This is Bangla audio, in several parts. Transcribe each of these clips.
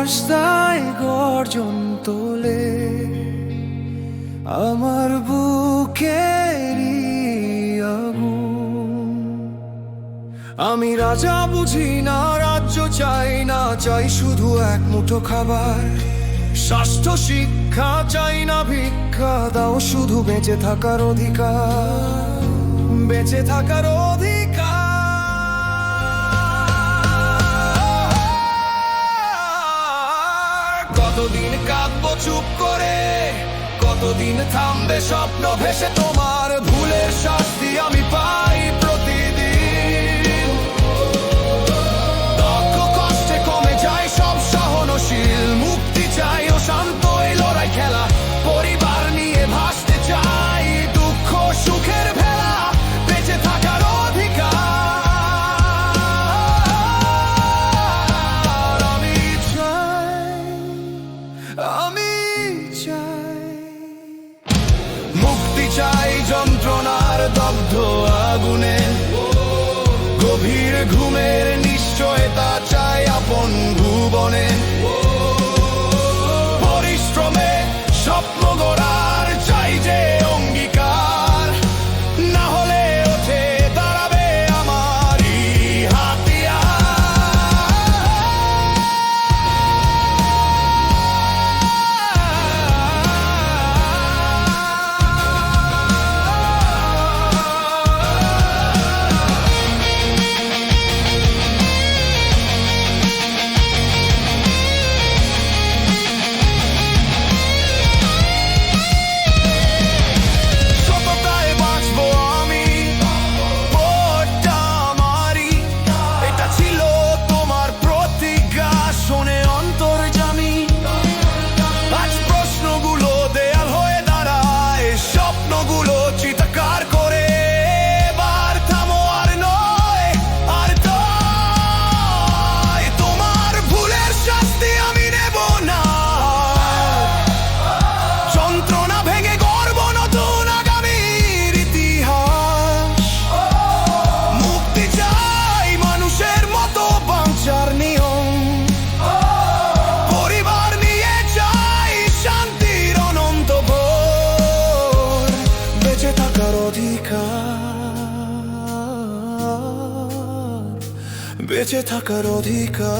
রাস্তায় গর্জন তোলে। আমার আগুন। আমি রাজা বুঝি না, রাজ্য চাই না, চাই শুধু এক মুঠো খাবার। স্বাস্থ্য, শিক্ষা চাই না, ভিক্ষা দাও শুধু বেঁচে থাকার অধিকার। বেঁচে থাকার অধিকার। কতদিন কাঁদবো চুপ করে? কতদিন থামবে স্বপ্ন ভেসে তোমার ভুলের শাস্তি আমি পাই প্রতিদিন। দক্ষ কষ্টে কমে যায় সব সহনশীল, মুক্তি চাই ও শান্ত লড়াই খেলা ভাসতে চাই, দুঃখ সুখের বেঁচে থাকার অধিকার। আমি চাই, আমি যন্ত্রণার দগ্ধ আগুনে গভীর ঘুমের নিশ্চয়তা চাই আপন ভুবনে। বেঁচে থাকার অধিকার।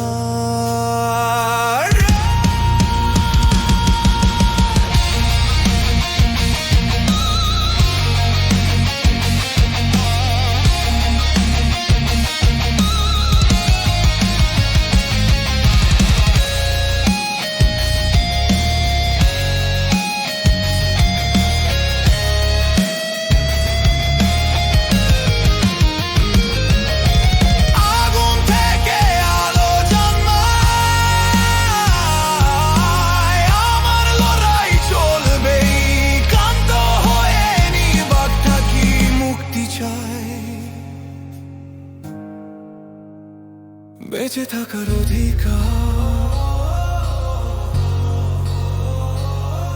বেঁচে থাকার অধিকার।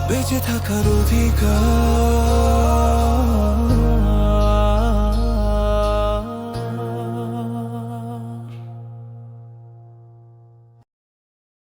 বেঁচে থাকার অধিকার।